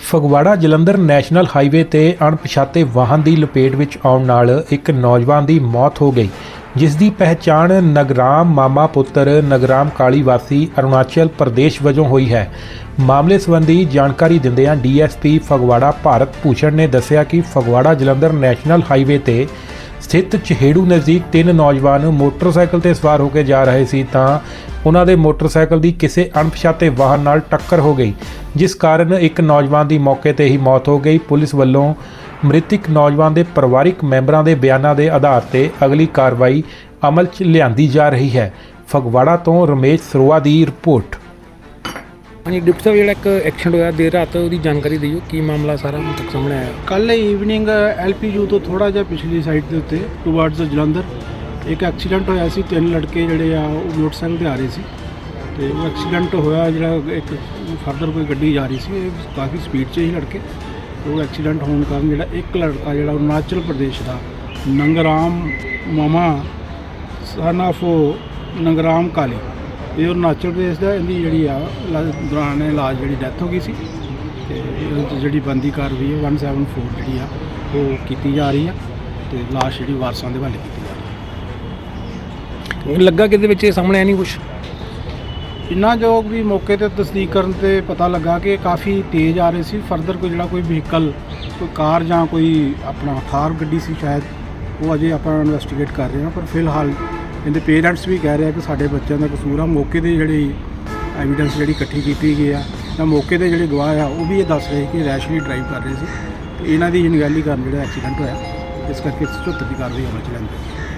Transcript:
Phagwara Jalandhar national highway ਤੇ ਅਣਪਛਾਤੇ ਵਾਹਨ ਦੀ ਲਪੇਟ ਵਿੱਚ ਆਉਣ ਨਾਲ ਇੱਕ ਨੌਜਵਾਨ ਦੀ ਮੌਤ ਹੋ ਗਈ, ਜਿਸ ਦੀ ਪਹਿਚਾਣ ਨਗਰਾਮ ਮਾਮਾ ਪੁੱਤਰ, ਨਗਰਾਮ ਕਾਲੀ ਵਾਸੀ ਅਰੁਣਾਚਲ ਪ੍ਰਦੇਸ਼ ਵਜੋਂ ਹੋਈ ਹੈ। ਮਾਮਲੇ ਸੰਬੰਧੀ ਜਾਣਕਾਰੀ ਦਿੰਦਿਆਂ ਡੀਐਸਪੀ ਫਗਵਾੜਾ ਭਾਰਤ ਭੂਸ਼ਣ ਨੇ ਦੱਸਿਆ ਕਿ ਫਗਵਾੜਾ ਜਲੰਧਰ ਨੈਸ਼ਨਲ ਹਾਈਵੇ ਤੇ ਸਥਿਤ ਚਹੇੜੂ ਨਜ਼ਦੀਕ ਤਿੰਨ ਨੌਜਵਾਨ ਮੋਟਰਸਾਈਕਲ ਤੇ ਸਵਾਰ ਹੋ ਕੇ ਜਾ ਰਹੇ ਸੀ ਤਾਂ ਉਹਨਾਂ ਦੇ ਮੋਟਰਸਾਈਕਲ ਦੀ ਕਿਸੇ ਅਣਪਛਾਤੇ ਵਾਹਨ ਨਾਲ ਟੱਕਰ ਹੋ ਗਈ। ਜਿਸ ਕਾਰਨ ਇੱਕ ਨੌਜਵਾਨ ਦੀ ਮੌਕੇ ਤੇ ਹੀ ਮੌਤ ਹੋ ਗਈ। ਪੁਲਿਸ ਵੱਲੋਂ ਮ੍ਰਿਤਕ ਨੌਜਵਾਨ ਦੇ ਪਰਿਵਾਰਿਕ ਮੈਂਬਰਾਂ ਦੇ ਬਿਆਨਾਂ ਦੇ ਆਧਾਰ ਤੇ ਅਗਲੀ ਕਾਰਵਾਈ ਅਮਲ 'ਚ ਲਿਆਂਦੀ ਜਾ ਰਹੀ ਹੈ। ਫਗਵਾੜਾ ਤੋਂ ਰਮੇਸ਼ ਸਰੋਆ ਦੀ ਰਿਪੋਰਟ। ਹਾਂਜੀ ਡਿਪਟੀ ਸਾਹਿਬ ਜਿਹੜਾ ਇੱਕ ਐਕਸੀਡੈਂਟ ਹੋਇਆ ਦੇਰ ਰਾਤ ਉਹਦੀ ਜਾਣਕਾਰੀ ਦਿਓ ਕੀ ਮਾਮਲਾ ਸਾਰਾ ਹੁਣ ਤੱਕ ਸਾਹਮਣੇ ਆਇਆ? ਕੱਲ ਈਵਨਿੰਗ ਐਲਪੀਯੂ ਤੋਂ ਥੋੜਾ ਜਿਹਾ ਪਿਛਲੀ ਸਾਈਡ ਦੇ ਉੱਤੇ ਟੁਵਰਡਸ ਜਲੰਧਰ ਇੱਕ ਐਕਸੀਡੈਂਟ ਹੋਇਆ ਸੀ। ਤਿੰਨ ਲੜਕੇ ਜਿਹੜੇ ਆ ਉਹ ਮੋਟਰਸਾਈਕਲ ਤੇ ਆ ਰਹੇ ਸੀ। ਤੇ ਉਹ ਐਕਸੀਡੈਂਟ ਹੋਇਆ ਜਿਹੜਾ ਇੱਕ ਫਰਦਰ ਕੋਈ ਗੱਡੀ ਜਾ ਰਹੀ ਸੀ, ਇਹ ਕਾਫੀ ਸਪੀਡ 'ਚ ਹੀ ਲੜਕੇ। ਉਹ ਐਕਸੀਡੈਂਟ ਹੋਣ ਕਾਰਨ ਜਿਹੜਾ ਇੱਕ ਲੜਕਾ ਜਿਹੜਾ ਅਰੁਣਾਚਲ ਪ੍ਰਦੇਸ਼ ਦਾ, ਨੰਗਰਾਮ ਮਾਮਾ ਸਨ ਆਫ ਨੰਗਰਾਮ ਕਾਲੀ, ਇਹ ਅਰੁਣਾਚਲ ਪ੍ਰਦੇਸ਼ ਦਾ, ਇਹਦੀ ਜਿਹੜੀ ਆ ਇਲਾ- ਦੌਰਾਨ ਇਲਾਜ ਜਿਹੜੀ ਡੈਥ ਹੋ ਗਈ ਸੀ। ਤੇ ਇਹਦੇ ਜਿਹੜੀ ਬੰਦੀ ਕਾਰਵਾਈ ਹੈ 174 ਜਿਹੜੀ ਆ, ਉਹ ਕੀਤੀ ਜਾ ਰਹੀ ਆ ਤੇ ਲਾਸ਼ ਜਿਹੜੀ ਵਾਰਸਾਂ ਦੇ ਹਵਾਲੇ ਕੀਤੀ ਜਾ ਰਹੀ ਲੱਗਾ ਕਿਤੇ ਵਿੱਚ? ਇਹ ਸਾਹਮਣੇ ਆ ਨਹੀਂ ਕੁਝ ਇੰਨਾ ਜੋ ਵੀ ਮੌਕੇ ਤੇ ਤਸਦੀਕ ਕਰਨ ਤੇ ਪਤਾ ਲੱਗਾ ਕਿ ਕਾਫੀ ਤੇਜ਼ ਆ ਰਹੇ ਸੀ ਫਰਦਰ ਕੋਈ ਜਿਹੜਾ ਕੋਈ ਵਹੀਕਲ ਕੋਈ ਕਾਰ ਜਾਂ ਕੋਈ ਆਪਣਾ ਥਾਰ ਗੱਡੀ ਸੀ ਸ਼ਾਇਦ, ਉਹ ਅਜੇ ਆਪਾਂ ਇਨਵੈਸਟੀਗੇਟ ਕਰ ਰਹੇ ਹਾਂ, ਪਰ ਫਿਲਹਾਲ ਇਹਦੇ ਪੇਰੈਂਟਸ ਵੀ ਕਹਿ ਰਹੇ ਆ ਕਿ ਸਾਡੇ ਬੱਚਿਆਂ ਦਾ ਕਸੂਰ ਆ। ਮੌਕੇ ਤੇ ਜਿਹੜੇ ਐਵੀਡੈਂਸ ਜਿਹੜੀ ਇਕੱਠੀ ਕੀਤੀ ਗਈ ਆ, ਜਾਂ ਮੌਕੇ ਤੇ ਜਿਹੜੇ ਗਵਾਹ ਆ, ਉਹ ਵੀ ਇਹ ਦੱਸ ਰਹੇ ਕਿ ਰੈਸ਼ਲੀ ਡਰਾਈਵ ਕਰ ਰਹੇ ਸੀ। ਤੇ ਇਹਨਾਂ ਦੀ ਅਣਗਹਿਲੀ ਕਾਰਨ ਜਿਹੜਾ ਐਕਸੀਡੈਂਟ ਹੋਇਆ, ਇਸ ਕਰਕੇ 74 ਦੀ ਕਾਰਵਾਈ ਅਮਲ ਚ ਲੈਂਦੇ